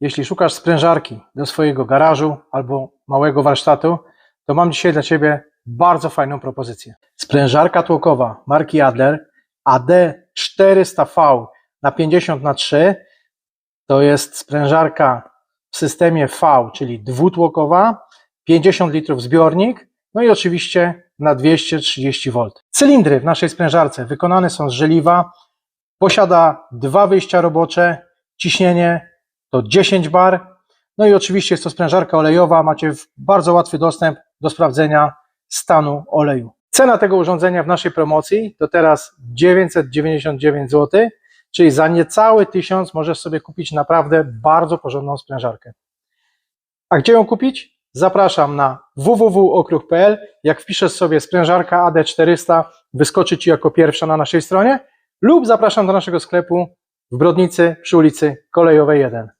jeśli szukasz sprężarki do swojego garażu albo małego warsztatu, to mam dzisiaj dla Ciebie bardzo fajną propozycję. Sprężarka tłokowa marki Adler AD400V na 50 na 3 to jest sprężarka w systemie V, czyli dwutłokowa, 50 litrów zbiornik, no i oczywiście na 230 V. Cylindry w naszej sprężarce wykonane są z żeliwa, posiada dwa wyjścia robocze, ciśnienie to 10 bar, no i oczywiście jest to sprężarka olejowa, macie bardzo łatwy dostęp do sprawdzenia stanu oleju. Cena tego urządzenia w naszej promocji to teraz 999 zł, czyli za niecały 1000 możesz sobie kupić naprawdę bardzo porządną sprężarkę. A gdzie ją kupić? Zapraszam na www.okruch.pl. Jak wpiszesz sobie sprężarka AD400, wyskoczy Ci jako pierwsza na naszej stronie lub zapraszam do naszego sklepu w Brodnicy przy ulicy Kolejowej 1.